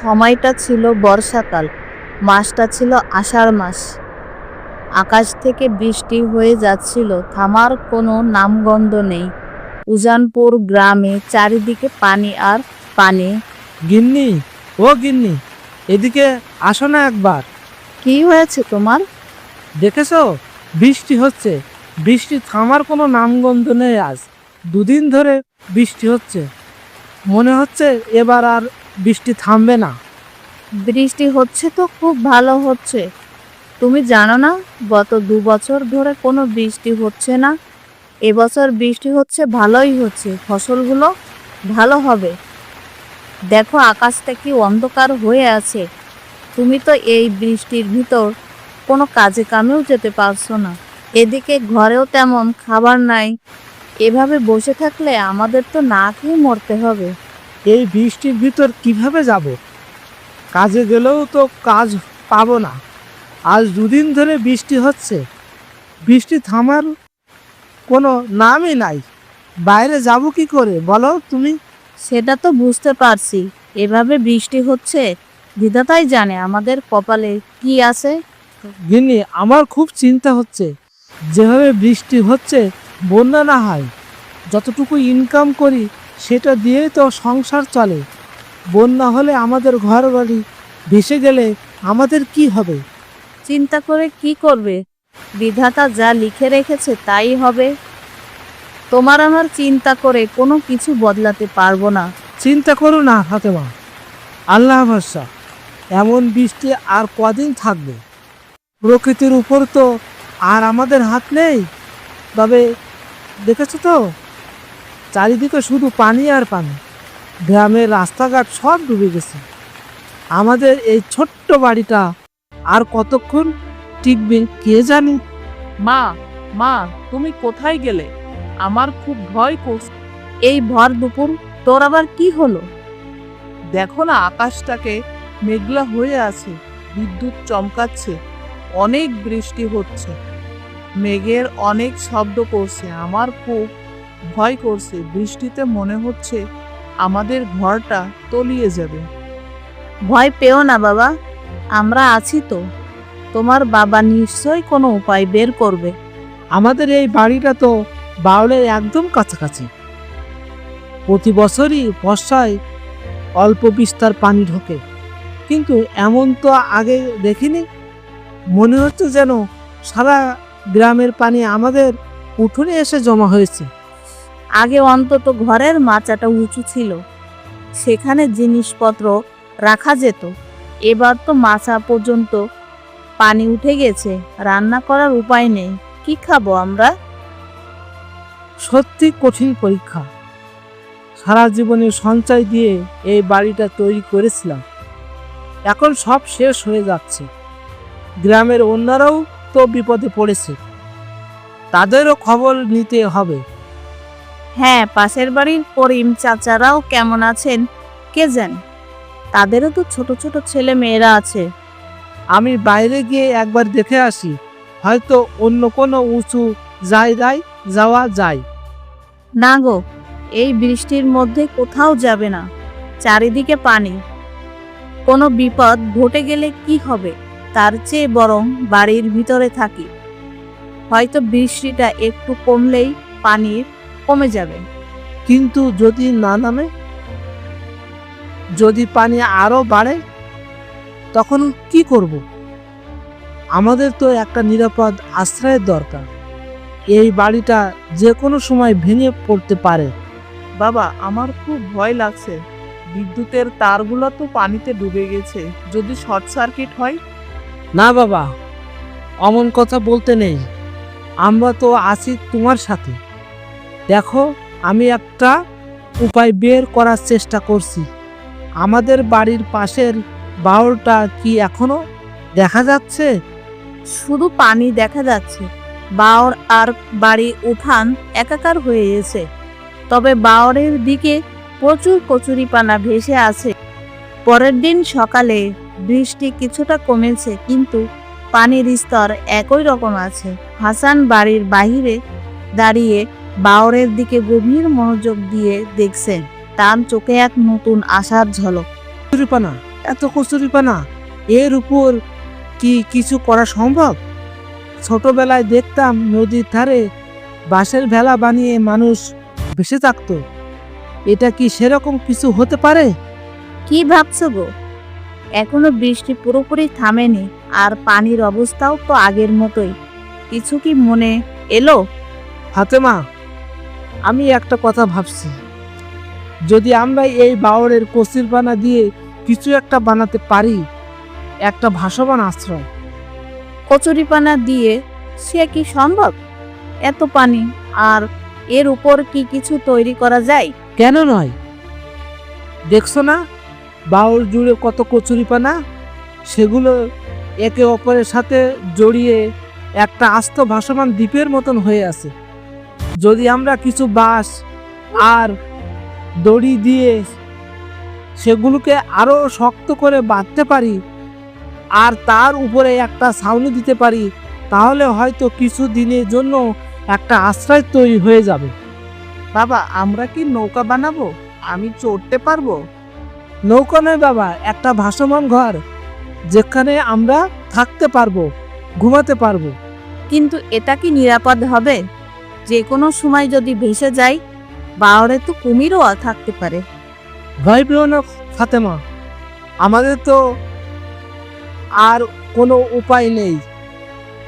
সময়টা ছিল বর্ষাকাল মাসটা ছিল আষাঢ় মাস। আকাশ থেকে বৃষ্টি হয়ে যাচ্ছিল থামার কোনো নামগন্ধ নেই। উজানপুর গ্রামে চারিদিকে পানি আর পানি। গিন্নি ও গিন্নি এদিকে আসো না একবার। কি হয়েছে তোমার? দেখেছ বৃষ্টি হচ্ছে। বৃষ্টি থামার কোনো নামগন্ধ নেই আজ। দুদিন ধরে বৃষ্টি হচ্ছে। মনে হচ্ছে এবার আর বৃষ্টি থামবে না। বৃষ্টি হচ্ছে তো খুব ভালো হচ্ছে। তুমি জানো না, গত দু বছর ধরে কোনো বৃষ্টি হচ্ছে না। এবছর বৃষ্টি হচ্ছে, ভালোই হচ্ছে। ফসলগুলো ভালো হবে। দেখো, আকাশটা কি অন্ধকার হয়ে আছে। তুমি তো এই বৃষ্টির ভিতর কোনো কাজে কামেও যেতে পারছ না। এদিকে ঘরেও তেমন খাবার নাই। এভাবে বসে থাকলে আমাদের তো না খেয়ে মরতে হবে। এই বৃষ্টির ভিতর কীভাবে যাব? কাজে গেলেও তো কাজ পাবো না। আজ দুদিন ধরে বৃষ্টি হচ্ছে। বৃষ্টি থামার কোনো নামই নাই। বাইরে যাব কি করে বলো তুমি? সেটা তো বুঝতে পারছি। এভাবে বৃষ্টি হচ্ছে? বিধাতাই জানে আমাদের কপালে কি আছে। গিন্নি আমার খুব চিন্তা হচ্ছে। যেভাবে বৃষ্টি হচ্ছে বন্যা না হয়। যতটুকু ইনকাম করি সেটা দিয়েই তো সংসার চলে। বন্যা হলে আমাদের ঘর বাড়ি ভেসে গেলে আমাদের কি হবে? চিন্তা করে কি করবে? বিধাতা যা লিখে রেখেছে তাই হবে। তোমার আমার চিন্তা করে কোনো কিছু বদলাতে পারব না। চিন্তা করো না ফাতেমা। আল্লাহ ভরসা এমন বৃষ্টি আর কদিন থাকবে। প্রকৃতির উপর তো আর আমাদের হাত নেই। তবে দেখেছ তো? চারিদিকে শুধু পানি আর পানি। গ্রামের রাস্তাঘাট সব ডুবে গেছে। আমাদের এই ছোট্ট বাড়িটা আর কতক্ষণ টিকবে কে জানে? মা মা তুমি কোথায় গেলে? আমার খুব ভয় করছে। এই ভর দুপুর তোর আবার কি হলো? দেখো না আকাশটাকে মেঘলা হয়ে আছে বিদ্যুৎ চমকাচ্ছে অনেক বৃষ্টি হচ্ছে। মেঘের অনেক শব্দ করছে আমার খুব ভয় করছে বৃষ্টিতে মনে হচ্ছে আমাদের ঘরটা তলিয়ে যাবে। ভয় পেও না বাবা আমরা আছি তো। তোমার বাবা নিশ্চয়ই কোনো উপায় বের করবে। আমাদের এই বাড়িটা তো বাউলের একদম কাছাকাছি। প্রতি বছরই বর্ষায় অল্প বিস্তার পানি ঢোকে কিন্তু এমন তো আগে দেখিনি। মনে হচ্ছে যেন সারা গ্রামের পানি আমাদের উঠোনে এসে জমা হয়েছে। আগে অন্তত ঘরের মাচাটা উঁচু ছিল। সেখানে জিনিসপত্র রাখা যেত। এবার তো মাচা পর্যন্ত পানি উঠে গেছে। রান্না করার উপায় নেই। কি খাব আমরা? সত্যি কঠিন পরীক্ষা। সারা জীবনের সঞ্চয় দিয়ে এই বাড়িটা তৈরি করেছিলাম। এখন সব শেষ হয়ে যাচ্ছে। গ্রামের অন্যরাও তো বিপদে পড়েছে। তাদেরও খবর নিতে হবে। হ্যাঁ পাশের বাড়ির করিম চাচারাও কেমন আছেন? কে জান তাদেরও তো ছোট ছোট ছেলে মেয়েরা আছে। আমি বাইরে গিয়ে একবার দেখে আসি। হয়তো অন্য কোনো উঁচু জায়গায় যাওয়া যায়। না গো এই বৃষ্টির মধ্যে কোথাও যাবে না। চারিদিকে পানি। কোনো বিপদ ঘটে গেলে কি হবে? তার চেয়ে বরং বাড়ির ভিতরে থাকি। হয়তো বৃষ্টিটা একটু কমলেই পানির কমে যাবে। কিন্তু যদি না নামে যদি পানি আরও বাড়ে তখন কি করব? আমাদের তো একটা নিরাপদ আশ্রয়ের দরকার। এই বাড়িটা যে কোনো সময় ভেঙে পড়তে পারে। বাবা আমার খুব ভয় লাগছে। বিদ্যুতের তারগুলো তো পানিতে ডুবে গেছে। যদি শর্ট সার্কিট হয়? না বাবা অমন কথা বলতে নেই। আমরা তো আছি তোমার সাথে। দেখো, আমি একটা উপায় বের করার চেষ্টা করছি। আমাদের বাড়ির পাশের বাউলটা কি এখনও দেখা যাচ্ছে? শুধু পানি দেখা যাচ্ছে। বাওর আর বাড়ি উঠান একাকার হয়ে গেছে। তবে বাওরের দিকে প্রচুর কচুরিপানা ভেসে আছে। পরের দিন সকালে বৃষ্টি কিছুটা কমেছে, কিন্তু পানির স্তর একই রকম আছে। হাসান বাড়ির বাহিরে দাঁড়িয়ে বাওরের দিকে গভীর মনোযোগ দিয়ে দেখছেন। তার চোখে এক নতুন আশার ঝলক। কচুরিপানা এত কচুরিপানা এর উপর কি কিছু করা সম্ভব? ছোটবেলায় দেখতাম নদীর ধারে বাঁশের ভেলা বানিয়ে মানুষ ভেসে থাকতো। এটা কি সেরকম কিছু হতে পারে? কি ভাবছ গো? এখনও বৃষ্টি পুরোপুরি থামেনি আর পানির অবস্থাও তো আগের মতোই। কিছু কি মনে এলো? ফাতেমা আমি একটা কথা ভাবছি। যদি আমরা এই বাওরের কচিরপানা দিয়ে কিছু একটা বানাতে পারি একটা ভাসমান আশ্রয়। কচুরিপানা দিয়ে সে কি সম্ভব? এত পানি আর এর উপর কি কিছু তৈরি করা যায়? কেন নয়? দেখছ না বাউল জুড়ে কত কচুরিপানা সেগুলো একে অপরের সাথে জড়িয়ে একটা আস্ত ভাসমান দ্বীপের মতন হয়ে আছে। যদি আমরা কিছু বাঁশ আর দড়ি দিয়ে সেগুলোকে আরও শক্ত করে বাঁধতে পারি আর তার উপরে একটা ছাউনি দিতে পারি, তাহলে হয়তো কিছু দিনের জন্য একটা আশ্রয় তৈরি হয়ে যাবে। বাবা, আমরা কি নৌকা বানাবো? আমি চড়তে পারব? নৌকা নয় বাবা, একটা ভাসমান ঘর যেখানে আমরা থাকতে পারব, ঘুমাতে পারব। কিন্তু এটা কি নিরাপদ হবে? যে কোনো সময় যদি ভেসে যায়, বাওরে তো কুমিরও থাকতে পারে। ভয় পেও না ফাতেমা, আমাদের তো আর কোনো উপায় নেই।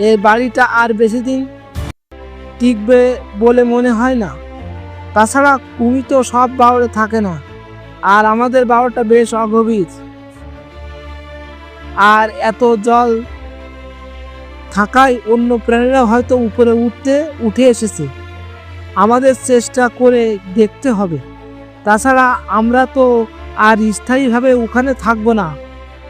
এই বাড়িটা আর বেশি দিন টিকবে বলে মনে হয় না। তাছাড়া কুমি তো সব বাউরে থাকে না, আর আমাদের বাউরটা বেশ অগভীর। আর এত জল থাকায় অন্য প্রাণীরা হয়তো উপরে উঠতে উঠে এসেছে। আমাদের চেষ্টা করে দেখতে হবে। তাছাড়া আমরা তো আর স্থায়ীভাবে ওখানে থাকব না।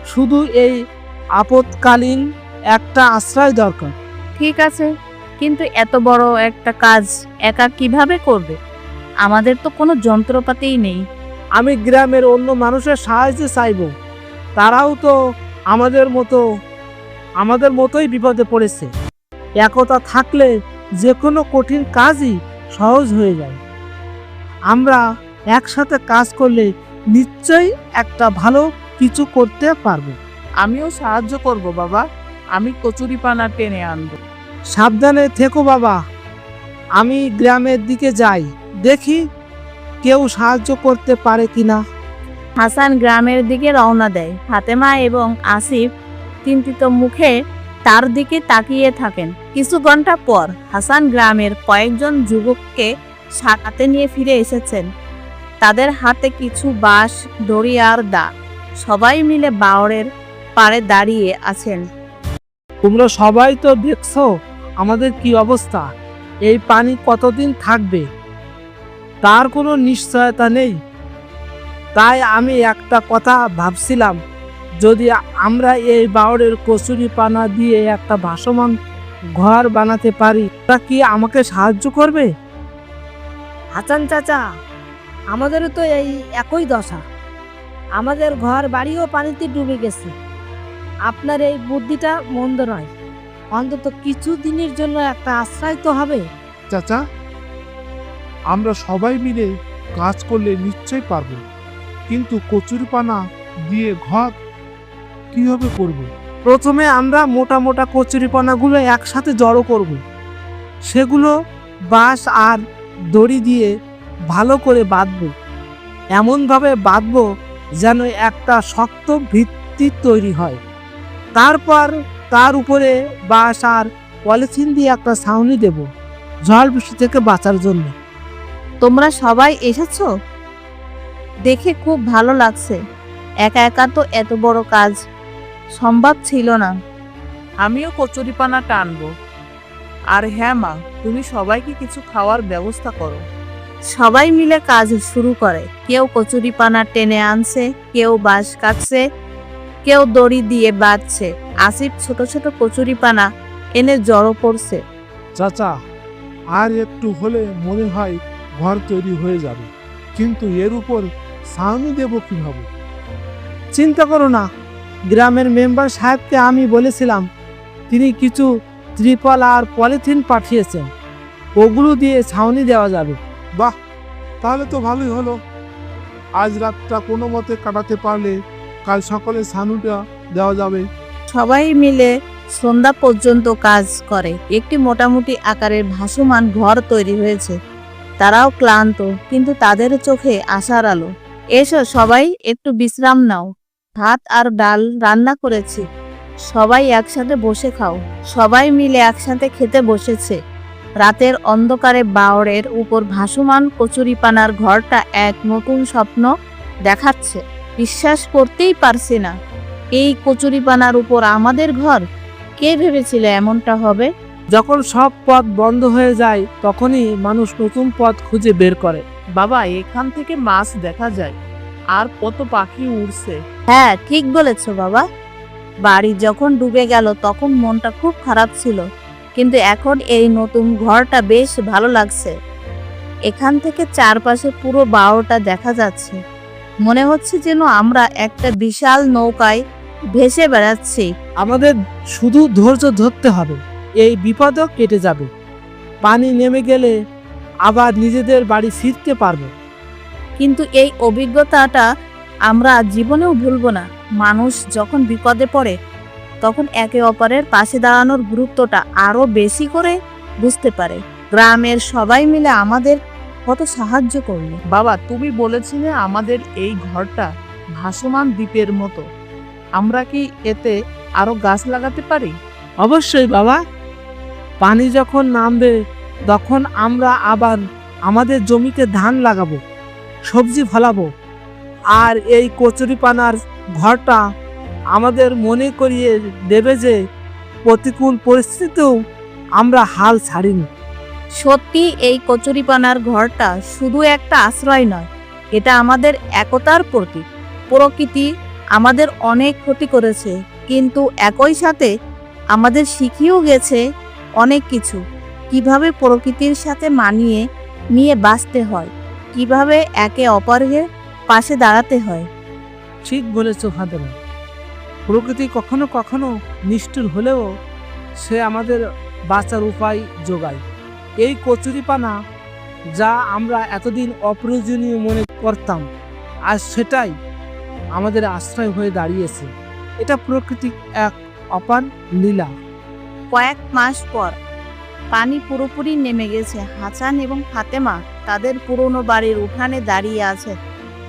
শুধু এই আপৎকালীন একটা আশ্রয় দরকার। ঠিক আছে কিন্তু এত বড় একটা কাজ একা কীভাবে করবে? আমাদের তো কোনো যন্ত্রপাতিই নেই। আমি গ্রামের অন্য মানুষের সাহায্য চাইব। তারাও তো আমাদের মতো আমাদের মতোই বিপদে পড়েছে। একতা থাকলে যে কোনো কঠিন কাজই সহজ হয়ে যায়। আমরা একসাথে কাজ করলে নিশ্চয়ই একটা ভালো কিছু করতে পারব। আমিও সাহায্য করব বাবা। আমি কচুরিপানা টেনে আনব। সাবধানে থেকো বাবা। আমি গ্রামের দিকে যাই। দেখি কেউ সাহায্য করতে পারে কিনা। হাসান গ্রামের দিকে রওনা দেয়। ফাতেমা এবং আসিফ চিন্তিত মুখে তার দিকে তাকিয়ে থাকেন। কিছু ঘণ্টা পর হাসান গ্রামের কয়েকজন যুবককে সাথে নিয়ে ফিরে এসেছেন। তাদের হাতে কিছু বাঁশ, দড়ি আর দা। সবাই মিলে বাওরের পাড়ে দাঁড়িয়ে আছেন। তোমরা সবাই তো দেখছ আমাদের কি অবস্থা, এই পানি কতদিন থাকবে? তার কোনো নিশ্চয়তা নেই। তাই আমি একটা কথা ভাবছিলাম যদি আমরা এই বাউরের কচুরি পানা দিয়ে একটা ভাসমান ঘর বানাতে পারি তা কি আমাকে সাহায্য করবে? হাসান চাচা আমাদেরও তো এই একই দশা। আমাদের ঘর বাড়িও পানিতে ডুবে গেছে। আপনার এই বুদ্ধিটা মন্দ নয়। অন্তত কিছু দিনের জন্য একটা আশ্রয় তো হবে। চাচা আমরা সবাই মিলে কাজ করলে নিশ্চয় পারব। কিন্তু কচুরিপানা দিয়ে ঘর কীভাবে করব। প্রথমে আমরা মোটা মোটা কচুরিপানাগুলো একসাথে জড়ো করব। সেগুলো বাঁশ আর দড়ি দিয়ে ভালো করে বাঁধবো। এমনভাবে বাঁধবো যেন একটা শক্ত ভিত্তি তৈরি হয়। তারপর তার উপরে বাঁশ আর পলিথিন দিয়ে একটা ছাউনি দেব ঝড় বৃষ্টি থেকে বাঁচার জন্য। তোমরা সবাই এসেছ? দেখে খুব ভালো লাগছে। একা একা তো এত বড় কাজ। সম্ভব ছিল না। আমিও কচুরিপানা টানবো। আর হ্যাঁ মা তুমি সবাইকে কিছু খাওয়ার ব্যবস্থা করো। সবাই মিলে কাজ শুরু করে। কেউ কচুরি পানা টেনে আনছে কেউ বাঁশ কাটছে কেউ দড়ি দিয়ে বাঁধছে। আসিফ ছোট ছোট কচুরি পানা এনে জড়ো করছে। চাচা আর একটু হলে মনে হয় ঘর তৈরি হয়ে যাবে। কিন্তু এর উপর ছাউনি দেব কীভাবে? চিন্তা করো না গ্রামের মেম্বার সাহেবকে আমি বলেছিলাম তিনি কিছু ত্রিপল আর পলিথিন পাঠিয়েছেন। ওগুলো দিয়ে ছাউনি দেওয়া যাবে। বাহ তাহলে তো ভালোই হলো। আজ রাতটা কোনো মতে কাটাতে পারলে কাল সকালে সানুটা দেওয়া যাবে। সবাই মিলে সন্ধ্যা পর্যন্ত কাজ করে। একটি মোটামুটি আকারের ভাসমান ঘর তৈরি হয়েছে। তারাও ক্লান্ত কিন্তু তাদের চোখে আশার আলো। এসো সবাই একটু বিশ্রাম নাও। ভাত আর ডাল রান্না করেছি। সবাই একসাথে বসে খাও। সবাই মিলে একসাথে খেতে বসেছে। রাতের অন্ধকারে বাওড়ের উপর ভাসমান কচুরিপানার ঘরটা এক নতুন স্বপ্ন দেখাচ্ছে। বিশ্বাস করতেই পারছি না। এই কচুরিপানার উপর আমাদের ঘর? কে ভেবেছিল এমনটা হবে? যখন সব পথ বন্ধ হয়ে যায়, তখনই মানুষ নতুন পথ খুঁজে বের করে। বাবা, এখান থেকে মাছ দেখা যায়। আর কত পাখি উড়ছে। হ্যাঁ ঠিক বলেছ বাবা। বাড়ি যখন ডুবে গেল তখন মনটা খুব খারাপ ছিল কিন্তু এখন এই নতুন ঘরটা বেশ ভালো লাগছে। এখান থেকে চারপাশে পুরো বাওটা দেখা যাচ্ছে। মনে হচ্ছে যেন আমরা একটা বিশাল নৌকায় ভেসে বেড়াচ্ছি। আমাদের শুধু ধৈর্য ধরতে হবে এই বিপদও কেটে যাবে। পানি নেমে গেলে আবার নিজেদের বাড়ি ফিরতে পারব। কিন্তু এই অভিজ্ঞতাটা আমরা জীবনেও ভুলব না। মানুষ যখন বিপদে পড়ে তখন একে অপরের পাশে দাঁড়ানোর গুরুত্বটা আরও বেশি করে বুঝতে পারে। গ্রামের সবাই মিলে আমাদের কত সাহায্য করল। বাবা তুমি বলেছিলে আমাদের এই ঘরটা ভাসমান দ্বীপের মতো। আমরা কি এতে আরও গাছ লাগাতে পারি? অবশ্যই বাবা। পানি যখন নামবে তখন আমরা আবার আমাদের জমিতে ধান লাগাবো। সবজি ফলাবো। আর এই কচুরিপানার ঘরটা আমাদের মনে করিয়ে দেবে যে প্রতিকূল পরিস্থিতিতেও আমরা হাল ছাড়িনি। সত্যি এই কচুরিপানার ঘরটা শুধু একটা আশ্রয় নয়, এটা আমাদের একতার প্রতীক। প্রকৃতি আমাদের অনেক ক্ষতি করেছে, কিন্তু একই সাথে আমাদের শিখিয়েও গেছে অনেক কিছু। কীভাবে প্রকৃতির সাথে মানিয়ে নিয়ে বাঁচতে হয়। কীভাবে একে অপরের পাশে দাঁড়াতে হয়? ঠিক বলেছ ফাতেমা প্রকৃতি কখনো কখনো নিষ্ঠুর হলেও সে আমাদের বাঁচার উপায় যোগায়। এই কচুরিপানা যা আমরা এতদিন অপ্রয়োজনীয় মনে করতাম আজ সেটাই আমাদের আশ্রয় হয়ে দাঁড়িয়েছে। এটা প্রকৃতির এক অপার লীলা। কয়েক মাস পর পানি পুরোপুরি নেমে গেছে। হাসান এবং ফাতেমা তাদের পুরনো বাড়ির উঠানে দাঁড়িয়ে আছে।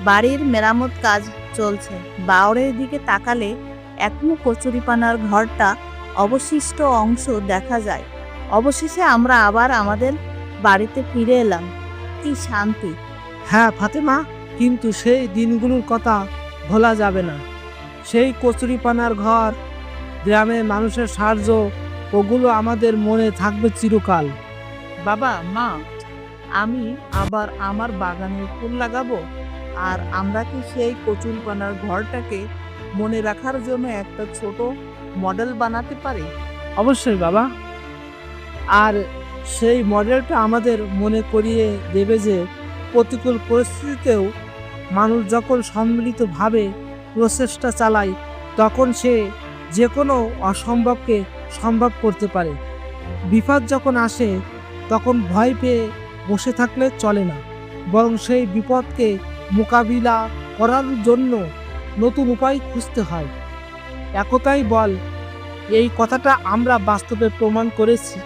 বাড়ির মেরামত কাজ চলছে। বাওরের দিকে তাকালে এখনও কচুরিপানার ঘরটা অবশিষ্ট অংশ দেখা যায়। অবশেষে আমরা আবার আমাদের বাড়িতে ফিরে এলাম। কি শান্তি। হ্যাঁ ফাতেমা, কিন্তু সেই দিনগুলোর কথা ভোলা যাবে না। সেই কচুরিপানার ঘর গ্রামে মানুষের সাহায্য ওগুলো আমাদের মনে থাকবে চিরকাল। বাবা মা আমি আবার আমার বাগানে ফুল লাগাবো? আর আমরা কি সেই কচুরিপানার ঘরটাকে মনে রাখার জন্য একটা ছোট মডেল বানাতে পারি? অবশ্যই বাবা। আর সেই মডেলটা আমাদের মনে করিয়ে দেবে যে প্রতিকূল পরিস্থিতিতেও মানুষ যখন সম্মিলিতভাবে প্রচেষ্টা চালায় তখন সে যে কোনো অসম্ভবকে সম্ভব করতে পারে। বিপদ যখন আসে, তখন ভয় পেয়ে বসে থাকলে চলে না। বরং সেই বিপদকে মোকাবিলা করার জন্য নতুন উপায় খুঁজতে হয়। একতাই বল, এই কথাটা আমরা বাস্তবে প্রমাণ করেছি।